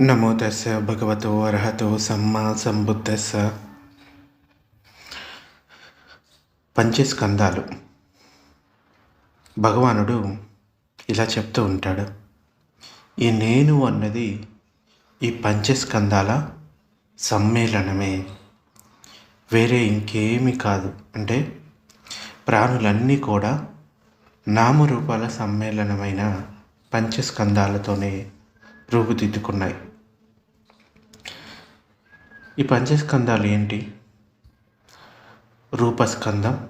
నమో తస్స భగవతో అర్హతో సమ్మా సంబుద్ధస్స పంచస్కందాలు భగవానుడు ఇలా చెప్తూ ఉంటాడు ఈ నేను అన్నది ఈ పంచస్కందాల సమ్మేళనమే. వేరే ఇంకేమీ కాదు. అంటే ప్రాణులన్నీ కూడా నామరూపాల సమ్మేళనమైన పంచస్కందాలతోనే రూపుదిద్దుకున్నాయి. ఈ పంచస్కందాలు ఏంటి? రూపస్కందం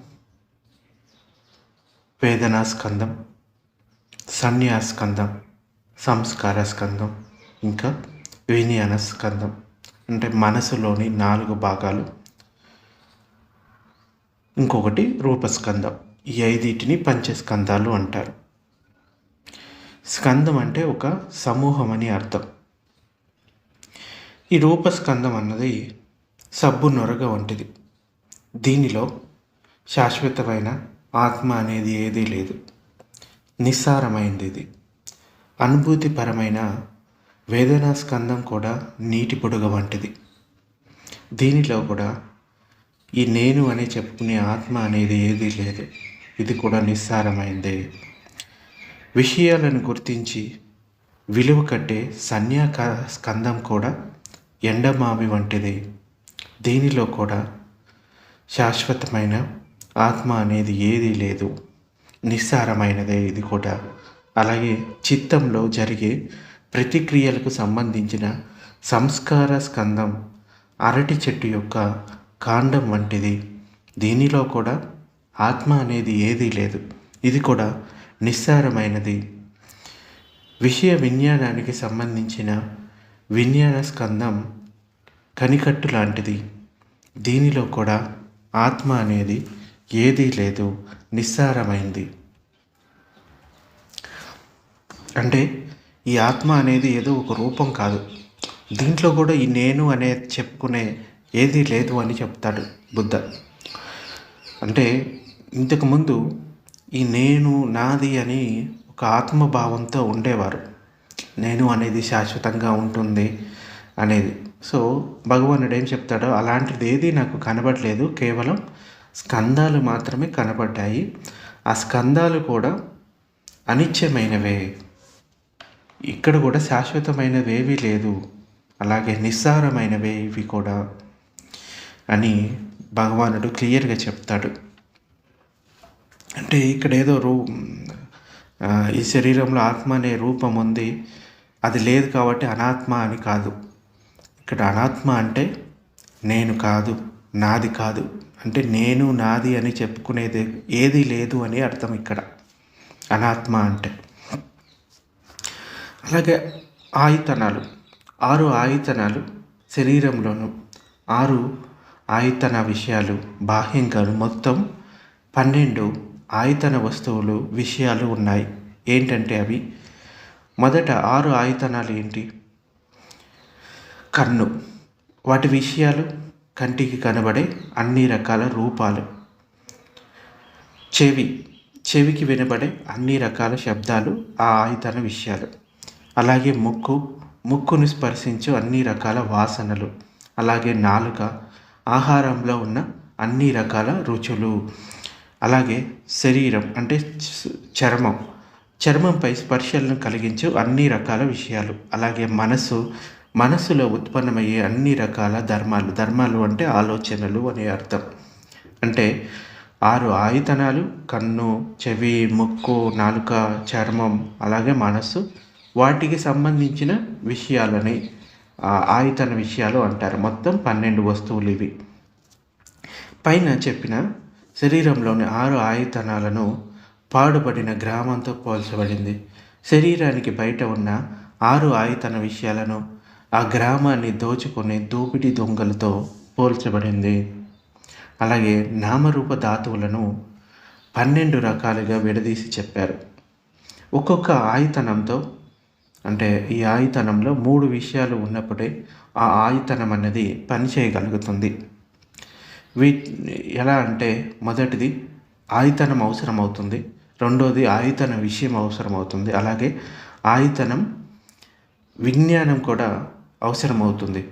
వేదనాస్కందం సన్యాస్కందం సంస్కార స్కందం ఇంకా వినియన స్కందం అంటే మనసులోని నాలుగు భాగాలు. ఇంకొకటి రూపస్కందం ఈ ఐదిటిని పంచస్కందాలు అంటారు. స్కందం అంటే ఒక సమూహం అని అర్థం. ఈ రూపస్కందం అన్నది సబ్బు నొరగ వంటిది. దీనిలో శాశ్వతమైన ఆత్మ అనేది ఏదీ లేదు. నిస్సారమైంది ఇది అనుభూతిపరమైన వేదనా స్కందం కూడా నీటి పొడుగ వంటిది. దీనిలో కూడా ఈ నేను అని చెప్పుకునే ఆత్మ అనేది ఏదీ లేదు. ఇది కూడా నిస్సారమైందే. విషయాలను గుర్తించి విలువ కట్టే సన్యాక స్కందం కూడా ఎండమావి వంటిది. దీనిలో కూడా శాశ్వతమైన ఆత్మ అనేది ఏదీ లేదు. నిస్సారమైనదే ఇది కూడా. అలాగే చిత్తంలో జరిగే ప్రతిక్రియలకు సంబంధించిన సంస్కార స్కందం అరటి చెట్టు యొక్క కాండం వంటిది. దీనిలో కూడా ఆత్మ అనేది ఏదీ లేదు. ఇది కూడా నిస్సారమైనది. విషయ విజ్ఞానానికి సంబంధించిన విజ్ఞాన స్కందం కనికట్టు లాంటిది. దీనిలో కూడా ఆత్మ అనేది ఏదీ లేదు నిస్సారమైంది. అంటే ఈ ఆత్మ అనేది ఏదో ఒక రూపం కాదు. దీంట్లో కూడా ఈ నేను అనే చెప్పుకునే ఏదీ లేదు అని చెప్తాడు బుద్ధ. అంటే ఇంతకుముందు ఈ నేను నాది అని ఒక ఆత్మభావంతో ఉండేవారు. నేను అనేది శాశ్వతంగా ఉంటుంది అనేది. సో భగవానుడు ఏం చెప్తాడో అలాంటిది ఏది నాకు కనబడలేదు. కేవలం స్కందాలు మాత్రమే కనబడ్డాయి. ఆ స్కందాలు కూడా అనిత్యమైనవే. ఇక్కడ కూడా శాశ్వతమైనవి ఏవీ లేదు. అలాగే నిస్సారమైనవే ఇవి కూడా అని భగవానుడు క్లియర్గా చెప్తాడు. అంటే ఇక్కడ ఏదో రూ ఈ శరీరంలో ఆత్మ అనే రూపం ఉంది. అది లేదు కాబట్టి అనాత్మ అని కాదు. ఇక్కడ అనాత్మ అంటే నేను కాదు నాది కాదు. అంటే నేను నాది అని చెప్పుకునేది ఏది లేదు అని అర్థం ఇక్కడ. అనాత్మ అంటే. అలాగే ఆయుతనాలు. ఆరు ఆయుతనాలు శరీరంలోను ఆరు ఆయుతన విషయాలు బాహ్యంగాను మొత్తం పన్నెండు ఆయతన వస్తువులు విషయాలు ఉన్నాయి. ఏంటంటే అవి? మొదట ఆరు ఆయతనాలు ఏంటి? కన్ను. వాటి విషయాలు? కంటికి కనబడే అన్ని రకాల రూపాలు. చెవి. చెవికి వినబడే అన్ని రకాల శబ్దాలు ఆ ఆయతన విషయాలు. అలాగే ముక్కు. ముక్కును స్పర్శించు అన్ని రకాల వాసనలు. అలాగే నాలుక. ఆహారంలో ఉన్న అన్ని రకాల రుచులు. అలాగే శరీరం అంటే చర్మం. చర్మంపై స్పర్శలను కలిగించు అన్ని రకాల విషయాలు. అలాగే మనసు మనసులో ఉత్పన్నమయ్యే అన్ని రకాల ధర్మాలు. ధర్మాలు అంటే ఆలోచనలు అనే అర్థం. అంటే ఆరు ఆయుధనాలు కన్ను చెవి ముక్కు నాలుక చర్మం అలాగే మనస్సు వాటికి సంబంధించిన విషయాలని ఆయుధన విషయాలు అంటారు. మొత్తం పన్నెండు వస్తువులు ఇవి. పైన చెప్పిన శరీరంలోని ఆరు ఆయుధనాలను పాడుపడిన గ్రామంతో పోల్చబడింది. శరీరానికి బయట ఉన్న ఆరు ఆయుధన విషయాలను ఆ గ్రామాన్ని దోచుకునే దోపిడీ దొంగలతో పోల్చబడింది. అలాగే నామరూప ధాతువులను పన్నెండు రకాలుగా విడదీసి చెప్పారు. ఒక్కొక్క ఆయుతనంతో అంటే ఈ ఆయుతనంలో మూడు విషయాలు ఉన్నప్పుడే ఆ ఆయుతనం అన్నది పనిచేయగలుగుతుంది. వీ ఎలా అంటే మొదటిది ఆయుతనం అవసరం అవుతుంది రెండోది ఆయుతన విషయం అవసరం అవుతుంది అలాగే ఆయుతనం విజ్ఞానం కూడా అవసరమవుతుంది.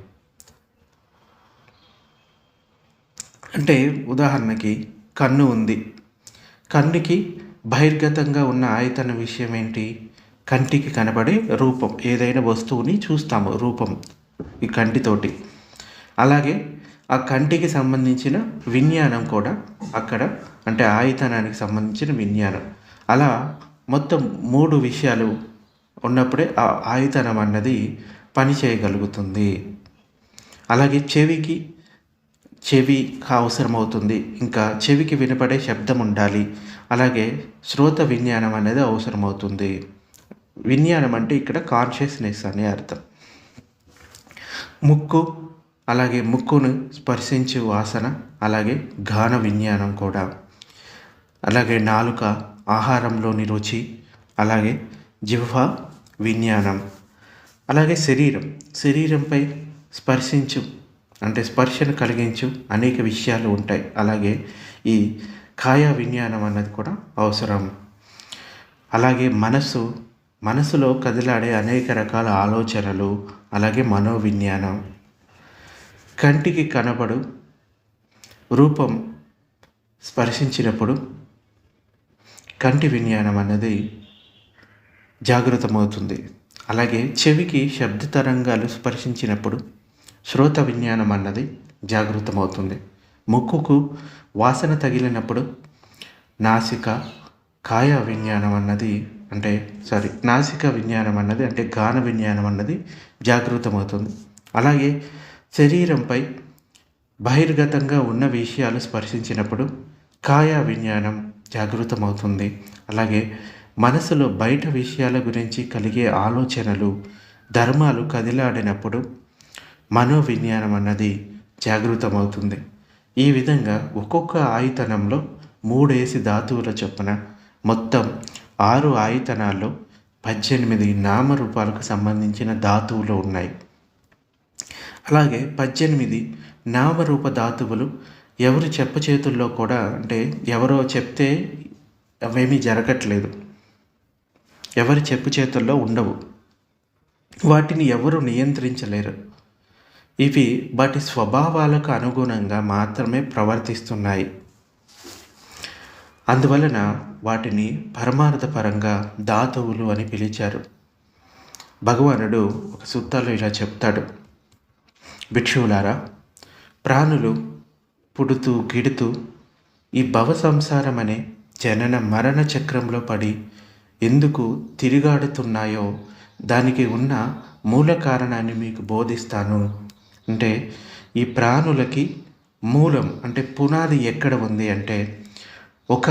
అంటే ఉదాహరణకి కన్ను ఉంది. కన్నుకి బహిర్గతంగా ఉన్న ఆయతన విషయం ఏంటి? కంటికి కనబడే రూపం. ఏదైనా వస్తువుని చూస్తాము రూపం ఈ కంటితోటి. అలాగే ఆ కంటికి సంబంధించిన విజ్ఞానం కూడా అక్కడ అంటే ఆయుధనానికి సంబంధించిన విజ్ఞానం. అలా మొత్తం మూడు విషయాలు ఉన్నప్పుడే ఆ ఆయుధనం అన్నది పని చేయగలుగుతుంది. అలాగే చెవికి చెవి అవసరమవుతుంది. ఇంకా చెవికి వినపడే శబ్దం ఉండాలి. అలాగే శ్రోత విజ్ఞానం అనేది అవసరమవుతుంది. విజ్ఞానం అంటే ఇక్కడ కాన్షియస్నెస్ అనే అర్థం. ముక్కు అలాగే ముక్కును స్పర్శించే వాసన అలాగే గాన విజ్ఞానం కూడా. అలాగే నాలుక ఆహారంలోని రుచి అలాగే జిహ్వ విజ్ఞానం. అలాగే శరీరం. శరీరంపై స్పర్శించు అంటే స్పర్శను కలిగించు అనేక విషయాలు ఉంటాయి. అలాగే ఈ కాయ విజ్ఞానం అన్నది కూడా అవసరం. అలాగే మనసు మనసులో కదిలాడే అనేక రకాల ఆలోచనలు అలాగే మనోవిజ్ఞానం. కంటికి కనబడు రూపం స్పర్శించినప్పుడు కంటి విజ్ఞానం అన్నది జాగృతమవుతుంది. అలాగే చెవికి శబ్ద తరంగాలు స్పర్శించినప్పుడు శ్రోత విజ్ఞానం అన్నది జాగృతమవుతుంది. ముక్కుకు వాసన తగిలినప్పుడు నాసిక కాయ విజ్ఞానం అన్నది అంటే సారీ నాసిక విజ్ఞానం అన్నది అంటే గాన విజ్ఞానం అన్నది జాగృతమవుతుంది. అలాగే శరీరంపై బహిర్గతంగా ఉన్న విషయాలు స్పర్శించినప్పుడు కాయ విజ్ఞానం జాగృతమవుతుంది. అలాగే మనసులో బయట విషయాల గురించి కలిగే ఆలోచనలు ధర్మాలు కదిలాడినప్పుడు మనోవిజ్ఞానం అన్నది జాగృతమవుతుంది. ఈ విధంగా ఒక్కొక్క ఆయుతనంలో మూడేసి ధాతువుల చొప్పున మొత్తం ఆరు ఆయుతనాల్లో పద్దెనిమిది నామరూపాలకు సంబంధించిన ధాతువులు ఉన్నాయి. అలాగే పద్దెనిమిది నామరూప ధాతువులు ఎవరు చెప్ప చేతుల్లో కూడా అంటే ఎవరో చెప్తే అవేమీ జరగట్లేదు. ఎవరి చెప్పు చేతుల్లో ఉండవు. వాటిని ఎవరు నియంత్రించలేరు. ఇవి వాటి స్వభావాలకు అనుగుణంగా మాత్రమే ప్రవర్తిస్తున్నాయి. అందువలన వాటిని పరమార్థపరంగా ధాతువులు అని పిలిచారు. భగవానుడు ఒక సూత్రాలు ఇలా చెప్తాడు. భిక్షువులారా ప్రాణులు పుడుతూ గిడుతూ ఈ భవ సంసారం అనే జనన మరణ చక్రంలో పడి ఎందుకు తిరిగాడుతున్నాయో దానికి ఉన్న మూల కారణాన్ని మీకు బోధిస్తాను. అంటే ఈ ప్రాణులకి మూలం అంటే పునాది ఎక్కడ ఉంది అంటే ఒక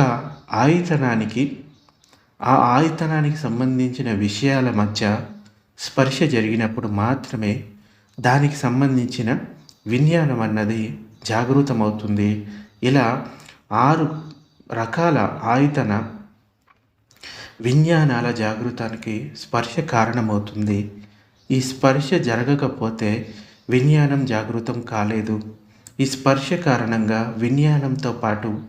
ఆయతనానికి ఆ ఆయతనానికి సంబంధించిన విషయాల మధ్య స్పర్శ జరిగినప్పుడు మాత్రమే దానికి సంబంధించిన విజ్ఞానం అన్నది జాగృతమవుతుంది. ఇలా ఆరు రకాల ఆయతన విజ్ఞానాల జాగృతానికి స్పర్శ కారణమవుతుంది. ఈ స్పర్శ జరగకపోతే విజ్ఞానం జాగృతం కాలేదు. ఈ స్పర్శ కారణంగా విజ్ఞానంతో పాటు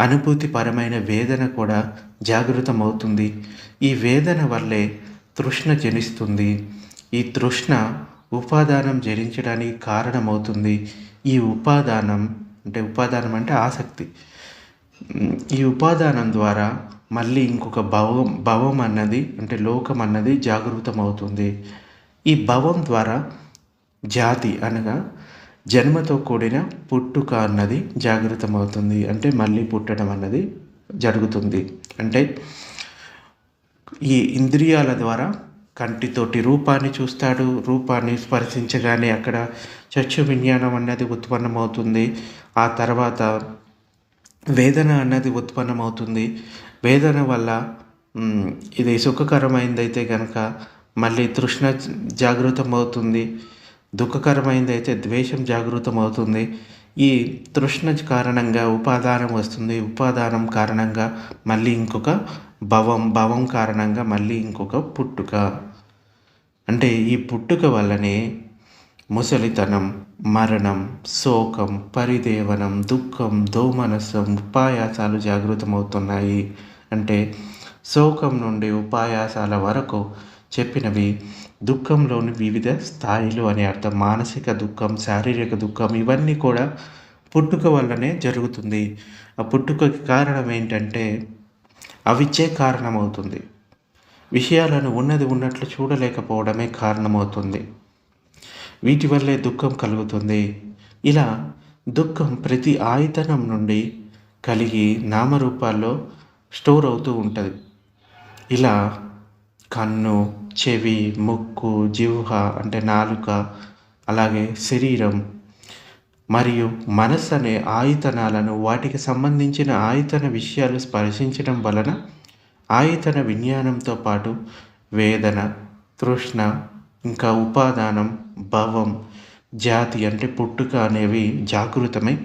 అనుభూతిపరమైన వేదన కూడా జాగృతమవుతుంది. ఈ వేదన వల్లే తృష్ణ జనిస్తుంది. ఈ తృష్ణ ఉపాదానం జరించడానికి కారణమవుతుంది. ఈ ఉపాదానం అంటే ఉపాదానం అంటే ఆసక్తి. ఈ ఉపాదానం ద్వారా మళ్ళీ ఇంకొక భవం భవం అన్నది అంటే లోకం అన్నది జాగృతం అవుతుంది ఈ భవం ద్వారా జాతి అనగా జన్మతో కూడిన పుట్టుక అన్నది జాగృతం అవుతుంది అంటే మళ్ళీ పుట్టడం అన్నది జరుగుతుంది. అంటే ఈ ఇంద్రియాల ద్వారా కంటితోటి రూపాన్ని చూస్తాడు రూపాన్ని స్పర్శించగానే అక్కడ చచ్చు విజ్ఞానం అన్నది ఉత్పన్నమవుతుంది. ఆ తర్వాత వేదన అన్నది ఉత్పన్నమవుతుంది. వేదన వల్ల ఇది సుఖకరమైందైతే కనుక మళ్ళీ తృష్ణ జాగృతం అవుతుంది దుఃఖకరమైందైతే ద్వేషం జాగృతం అవుతుంది ఈ తృష్ణ కారణంగా ఉపాదానం వస్తుంది. ఉపాదానం కారణంగా మళ్ళీ ఇంకొక భవం భవం కారణంగా మళ్ళీ ఇంకొక పుట్టుక. అంటే ఈ పుట్టుక వల్లనే ముసలితనం మరణం శోకం పరిదేవనం దుఃఖం దోమనసం ఉపాయాసాలు జాగృతమవుతున్నాయి. అంటే శోకం నుండి ఉపాయాసాల వరకు చెప్పినవి దుఃఖంలోని వివిధ స్థాయిలు అని అర్థం. మానసిక దుఃఖం శారీరక దుఃఖం ఇవన్నీ కూడా పుట్టుక వల్లనే జరుగుతుంది. ఆ పుట్టుకకి కారణం ఏంటంటే అవిచ్చే కారణమవుతుంది. విషయాలను ఉన్నది ఉన్నట్లు చూడలేకపోవడమే కారణమవుతుంది. వీటి వల్లే దుఃఖం కలుగుతుంది. ఇలా దుఃఖం ప్రతి ఆయతనం నుండి కలిగి నామరూపాల్లో స్టోర్ అవుతూ ఉంటుంది. ఇలా కన్ను చెవి ముక్కు జిహ్వ అంటే నాలుక అలాగే శరీరం మరియు మనస్సు అనే ఆయతనాలను వాటికి సంబంధించిన ఆయతన విషయాలు స్పర్శించడం వలన ఆయతన విజ్ఞానంతో పాటు వేదన తృష్ణ ఇంకా ఉపాదానం భవం జాతి అంటే పుట్టుక అనేవి జాగృతమై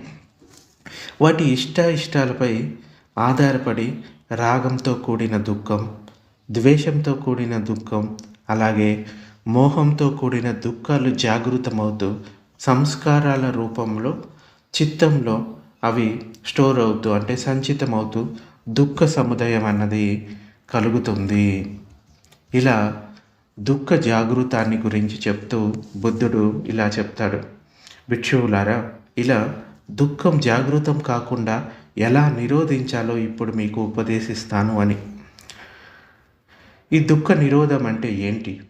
వాటి ఇష్ట ఇష్టాలపై ఆధారపడి రాగంతో కూడిన దుఃఖం ద్వేషంతో కూడిన దుఃఖం అలాగే మోహంతో కూడిన దుఃఖాలు జాగృతమవుతూ సంస్కారాల రూపంలో చిత్తంలో అవి స్టోర్ అవుతూ అంటే సంచితమవుతూ దుఃఖ సముదాయం అన్నది కలుగుతుంది. ఇలా దుఃఖ జాగృతాన్ని గురించి చెప్తూ బుద్ధుడు ఇలా చెప్తాడు. భిక్షువులారా ఇలా దుఃఖం జాగృతం కాకుండా ఎలా నిరోధించాలో ఇప్పుడు మీకు ఉపదేశిస్తాను అని. ఈ దుఃఖ నిరోధం అంటే ఏంటి?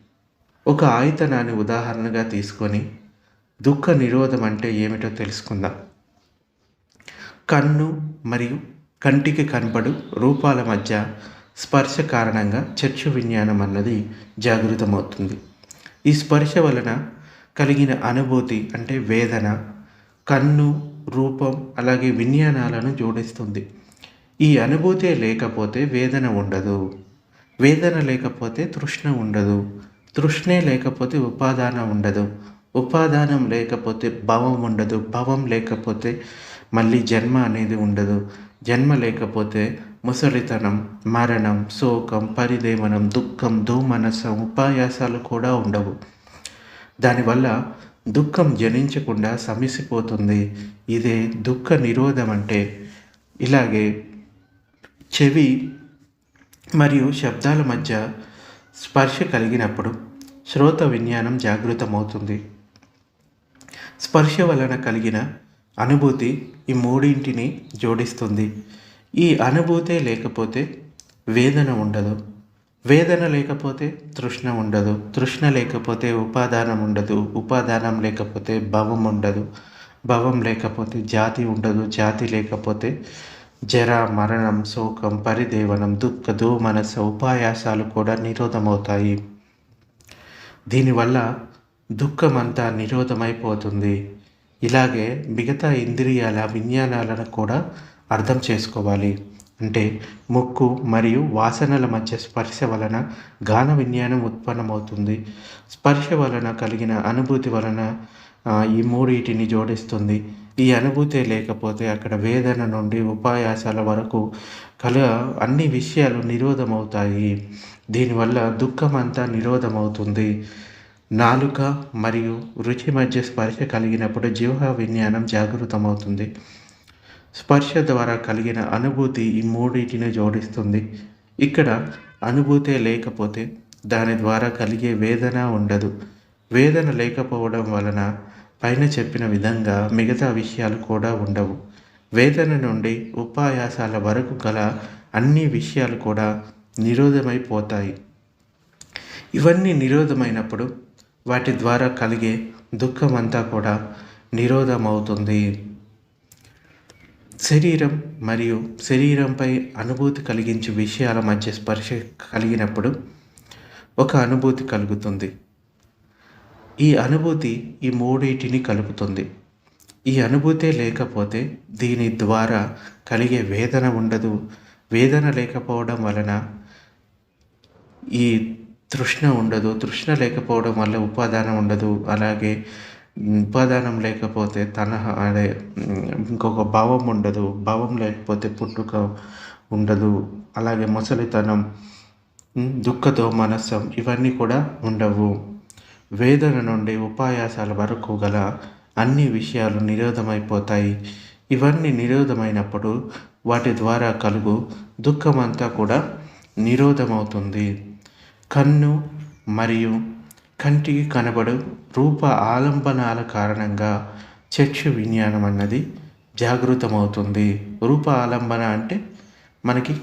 ఒక ఆయతనాన్ని ఉదాహరణగా తీసుకొని దుఃఖ నిరోధం అంటే ఏమిటో తెలుసుకుందాం. కన్ను మరియు కంటికి కనపడు రూపాల మధ్య స్పర్శ కారణంగా చర్చు విజ్ఞానం అన్నది జాగృతమవుతుంది. ఈ స్పర్శ వలన కలిగిన అనుభూతి అంటే వేదన కన్ను రూపం అలాగే విజ్ఞానాలను జోడిస్తుంది. ఈ అనుభూతే లేకపోతే వేదన ఉండదు. వేదన లేకపోతే తృష్ణ ఉండదు. తృష్ణే లేకపోతే ఉపాదాన ఉండదు. ఉపాదానం లేకపోతే భవం ఉండదు భవం లేకపోతే మళ్ళీ జన్మ అనేది ఉండదు. జన్మ లేకపోతే ముసలితనం మరణం శోకం పరిదేవనం దుఃఖం దోమనసం ఉపాయాసాలు కూడా ఉండవు. దానివల్ల దుఃఖం జనించకుండా సమిసిపోతుంది. ఇదే దుఃఖ నిరోధం అంటే. ఇలాగే చెవి మరియు శబ్దాల మధ్య స్పర్శ కలిగినప్పుడు శ్రోత విజ్ఞానం జాగృతమవుతుంది. స్పర్శ వలన కలిగిన అనుభూతి ఈ మూడింటిని జోడిస్తుంది. ఈ అనుభూతే లేకపోతే వేదన ఉండదు. వేదన లేకపోతే తృష్ణ ఉండదు. తృష్ణ లేకపోతే ఉపాదానం ఉండదు. ఉపాదానం లేకపోతే భవం ఉండదు. భవం లేకపోతే జాతి ఉండదు. జాతి లేకపోతే జర మరణం శోకం పరిదేవనం దుఃఖ దోమనస ఉపాయాసాలు కూడా నిరోధమవుతాయి. దీనివల్ల దుఃఖమంతా నిరోధమైపోతుంది. ఇలాగే మిగతా ఇంద్రియాల విజ్ఞానాలను కూడా అర్థం చేసుకోవాలి. అంటే ముక్కు మరియు వాసనల మధ్య స్పర్శ వలన గాన విజ్ఞానం ఉత్పన్నమవుతుంది. స్పర్శ వలన కలిగిన అనుభూతి వలన ఈ మూడింటిని జోడిస్తుంది. ఈ అనుభూతి లేకపోతే అక్కడ వేదన నుండి ఉపాయాసాల వరకు కల అన్ని విషయాలు నిరోధమవుతాయి. దీనివల్ల దుఃఖం అంతా నిరోధమవుతుంది. నాలుక మరియు రుచి మధ్య స్పర్శ కలిగినప్పుడు జీవ విజ్ఞానం జాగృతమవుతుంది. స్పర్శ ద్వారా కలిగిన అనుభూతి ఈ మూడింటిని జోడిస్తుంది. ఇక్కడ అనుభూతే లేకపోతే దాని ద్వారా కలిగే వేదన ఉండదు. వేదన లేకపోవడం వలన పైన చెప్పిన విధంగా మిగతా విషయాలు కూడా ఉండవు. వేదన నుండి ఉపాయాసాల వరకు గల అన్ని విషయాలు కూడా నిరోధమైపోతాయి. ఇవన్నీ నిరోధమైనప్పుడు వాటి ద్వారా కలిగే దుఃఖం అంతా కూడా నిరోధమవుతుంది. శరీరం మరియు శరీరంపై అనుభూతి కలిగించే విషయాల మధ్య స్పర్శ కలిగినప్పుడు ఒక అనుభూతి కలుగుతుంది. ఈ అనుభూతి ఈ మూడింటిని కలుపుతుంది. ఈ అనుభూతే లేకపోతే దీని ద్వారా కలిగే వేదన ఉండదు. వేదన లేకపోవడం వలన ఈ తృష్ణ ఉండదు. తృష్ణ లేకపోవడం వల్ల ఉపాదానం ఉండదు. అలాగే ఉపాదానం లేకపోతే తన అదే ఇంకొక భావం ఉండదు. భావం లేకపోతే పుట్టుక ఉండదు. అలాగే ముసలితనం దుఃఖతో మనస్సం ఇవన్నీ కూడా ఉండవు. వేదన నుండి ఉపాయాసాల వరకు గల అన్ని విషయాలు నిరోధమైపోతాయి. ఇవన్నీ నిరోధమైనప్పుడు వాటి ద్వారా కలుగు దుఃఖమంతా కూడా నిరోధమవుతుంది. కన్ను మరియు కంటికి కనబడు రూప ఆలంబనాల కారణంగా చక్షు విజ్ఞానం అన్నది జాగృతమవుతుంది. రూప ఆలంబన అంటే మనకి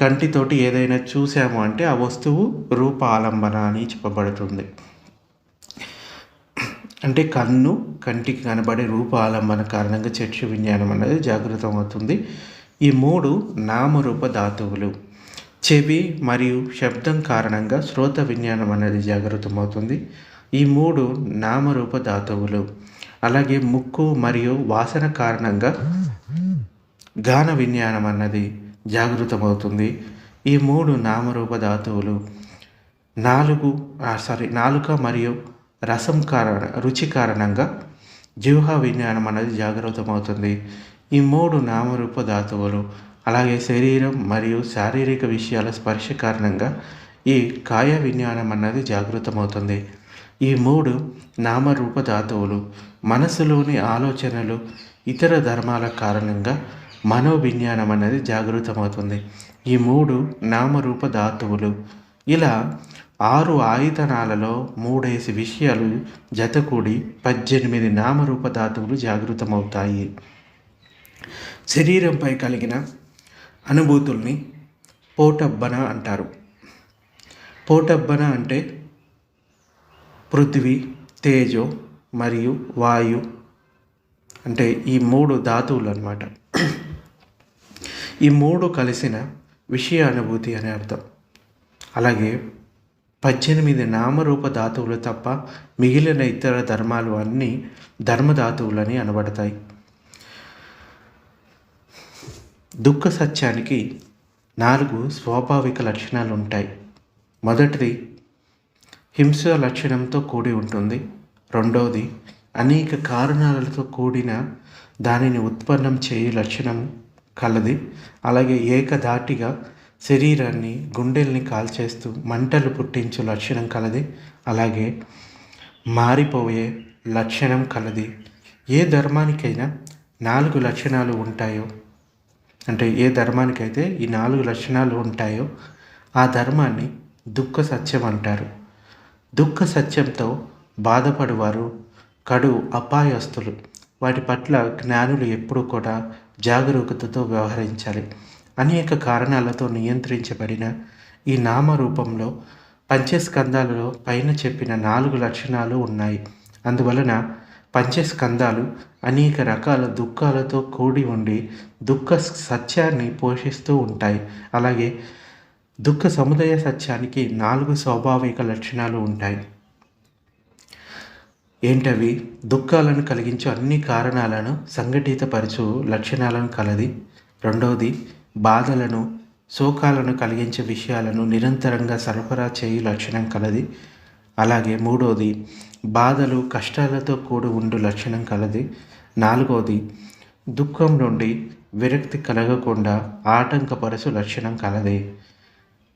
కంటితోటి ఏదైనా చూసాము అంటే ఆ వస్తువు రూప ఆలంబన అని చెప్పబడుతుంది. అంటే కన్ను కంటికి కనబడే రూప ఆలంబన కారణంగా చక్షు విజ్ఞానం అనేది జాగృతమవుతుంది. ఈ మూడు నామరూప ధాతువులు. చెవి మరియు శబ్దం కారణంగా శ్రోత విజ్ఞానం అనేది జాగృతమవుతుంది. ఈ మూడు నామరూప ధాతువులు. అలాగే ముక్కు మరియు వాసన కారణంగా గాన విజ్ఞానం అన్నది జాగృతమవుతుంది. ఈ మూడు నామరూప ధాతువులు నాలుగు సారీ నాలుక మరియు రసం కారణ రుచి కారణంగా జీవహ విజ్ఞానం అనేది జాగృతమవుతుంది. ఈ మూడు నామరూప ధాతువులు అలాగే శరీరం మరియు శారీరక విషయాల స్పర్శ కారణంగా ఈ కాయ విజ్ఞానం అన్నది జాగృతమవుతుంది. ఈ మూడు నామరూప ధాతువులు మనసులోని ఆలోచనలు ఇతర ధర్మాల కారణంగా మనోవిజ్ఞానం అనేది జాగృతమవుతుంది. ఈ మూడు నామరూప ధాతువులు ఇలా ఆరు ఆయుధనాలలో మూడేసి విషయాలు జతకూడి పద్దెనిమిది నామరూప ధాతువులు జాగృతమవుతాయి. శరీరంపై కలిగిన అనుభూతుల్ని పోటబ్బన అంటారు. పోటబ్బన అంటే పృథ్వీ తేజో మరియు వాయు అంటే ఈ మూడు ధాతువులు అన్నమాట ఈ మూడు కలిసిన విషయ అనుభూతి అనే అర్థం. అలాగే పద్దెనిమిది నామరూప ధాతువులు తప్ప మిగిలిన ఇతర ధర్మాలు అన్నీ ధర్మధాతువులని అనబడతాయి. దుఃఖ సత్యానికి నాలుగు స్వాభావిక లక్షణాలు ఉంటాయి మొదటిది హింస లక్షణంతో కూడి ఉంటుంది. రెండవది అనేక కారణాలతో కూడిన దానిని ఉత్పన్నం చేయు లక్షణం కలది. అలాగే ఏకధాటిగా శరీరాన్ని గుండెల్ని కాల్చేస్తూ మంటలు పుట్టించు లక్షణం కలది. అలాగే మారిపోయే లక్షణం కలది. ఏ ధర్మానికైనా నాలుగు లక్షణాలు ఉంటాయో అంటే ఏ ధర్మానికైతే ఈ నాలుగు లక్షణాలు ఉంటాయో ఆ ధర్మాన్ని దుఃఖ సత్యం అంటారు. దుఃఖ సత్యంతో బాధపడువారు కడు అపాయస్తులు. వాటి పట్ల జ్ఞానులు ఎప్పుడూ కూడా జాగరూకతతో వ్యవహరించాలి. అనేక కారణాలతో నియంత్రించబడిన ఈ నామరూపంలో పంచస్కంధాలలో పైన చెప్పిన నాలుగు లక్షణాలు ఉన్నాయి. అందువలన పంచస్కందాలు అనేక రకాల దుఃఖాలతో కూడి ఉండి దుఃఖ సత్యాన్ని పోషిస్తూ ఉంటాయి. అలాగే దుఃఖ సముదాయ సత్యానికి నాలుగు స్వాభావిక లక్షణాలు ఉంటాయి. ఏంటవి? దుఃఖాలను కలిగించు అన్ని కారణాలను సంఘటితపరచు లక్షణాలను కలది. రెండవది బాధలను శోకాలను కలిగించే విషయాలను నిరంతరంగా సరఫరా చేయు లక్షణం కలది. అలాగే మూడవది బాధలు కష్టాలతో కూడి ఉండు లక్షణం కలది. నాలుగవది దుఃఖం నుండి విరక్తి కలగకుండా ఆటంకపరచు లక్షణం కలది.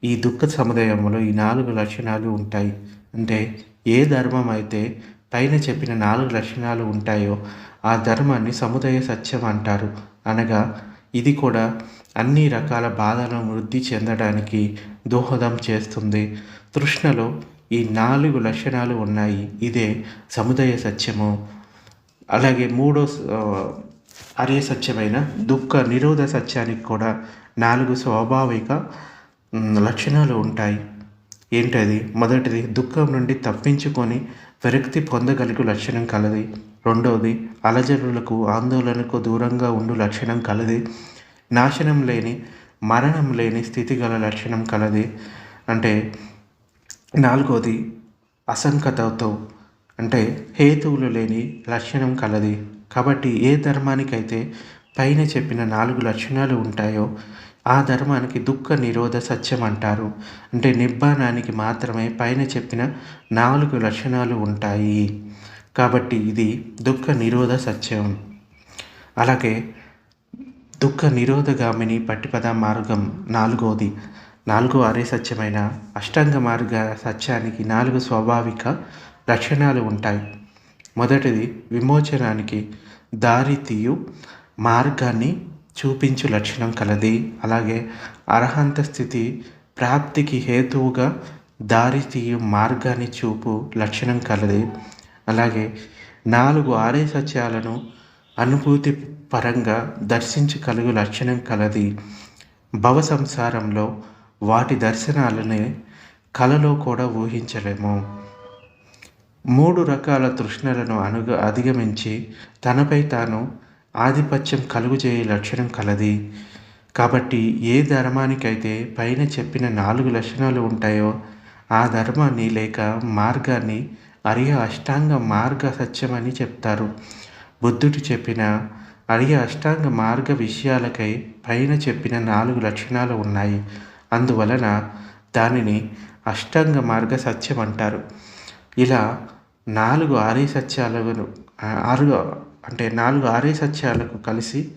ఈ దుఃఖ సముదాయంలో ఈ నాలుగు లక్షణాలు ఉంటాయి. అంటే ఏ ధర్మం అయితే పైన చెప్పిన నాలుగు లక్షణాలు ఉంటాయో ఆ ధర్మాన్ని సముదాయ సత్యం అంటారు. అనగా ఇది కూడా అన్ని రకాల బాధలను వృద్ధి చెందడానికి దోహదం చేస్తుంది. తృష్ణలో ఈ నాలుగు లక్షణాలు ఉన్నాయి. ఇదే సముదాయ సత్యము. అలాగే మూడో అరే సత్యమైన దుఃఖ నిరోధ సత్యానికి కూడా నాలుగు స్వాభావిక లక్షణాలు ఉంటాయి. ఏంటది? మొదటిది దుఃఖం నుండి తప్పించుకొని విరక్తి పొందగలిగే లక్షణం కలది. రెండవది అలజడులకు ఆందోళనకు దూరంగా ఉండు లక్షణం కలది. నాశనం లేని మరణం లేని స్థితి గల లక్షణం కలది. అంటే నాలుగోది అసంకతతో అంటే హేతువులు లేని లక్షణం కలది. కాబట్టి ఏ ధర్మానికైతే పైన చెప్పిన నాలుగు లక్షణాలు ఉంటాయో ఆ ధర్మానికి దుఃఖ నిరోధ సత్యం అంటారు. అంటే నిబ్బానానికి మాత్రమే పైన చెప్పిన నాలుగు లక్షణాలు ఉంటాయి. కాబట్టి ఇది దుఃఖ నిరోధ సత్యం. అలాగే దుఃఖ నిరోధగామిని పట్టిపద మార్గం నాలుగోది నాలుగు అరే సత్యమైన అష్టాంగ మార్గ సత్యానికి నాలుగు స్వాభావిక లక్షణాలు ఉంటాయి. మొదటిది విమోచనానికి దారితీయు మార్గాన్ని చూపించు లక్షణం కలది. అలాగే అర్హంత స్థితి ప్రాప్తికి హేతువుగా దారితీయు మార్గాన్ని చూపు లక్షణం కలది. అలాగే నాలుగు ఆరే సత్యాలను అనుభూతి పరంగా దర్శించగలుగు లక్షణం కలది. భవ సంసారంలో వాటి దర్శనాలని కలలో కూడా ఊహించలేము. మూడు రకాల తృష్ణలను అనుగ అధిగమించి తనపై తాను ఆధిపత్యం కలుగుచేయే లక్షణం కలది. కాబట్టి ఏ ధర్మానికైతే పైన చెప్పిన నాలుగు లక్షణాలు ఉంటాయో ఆ ధర్మాన్ని లేక మార్గాన్ని అరియ అష్టాంగ మార్గ సత్యమని చెప్తారు. బుద్ధుడు చెప్పిన అరియ అష్టాంగ మార్గ విషయాలకై పైన చెప్పిన నాలుగు లక్షణాలు ఉన్నాయి. అందువలన దానిని అష్టాంగ మార్గ సత్యం అంటారు. ఇలా నాలుగు ఆర్య సత్యాలను ఆరు అంటే నాలుగు ఆర్య సత్యాలకు కలిసి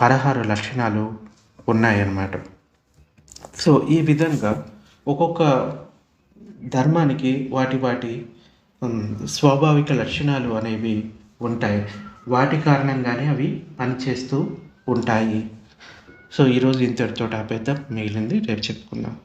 పదహారు లక్షణాలు ఉన్నాయన్నమాట. సో ఈ విధంగా ఒక్కొక్క ధర్మానికి వాటి వాటి స్వాభావిక లక్షణాలు అనేవి ఉంటాయి. వాటి కారణంగానే అవి పనిచేస్తూ ఉంటాయి. సో ఈరోజు ఇంతటితో ఆపేద్దాం. మిగిలింది రేపు చెప్పుకుందాం.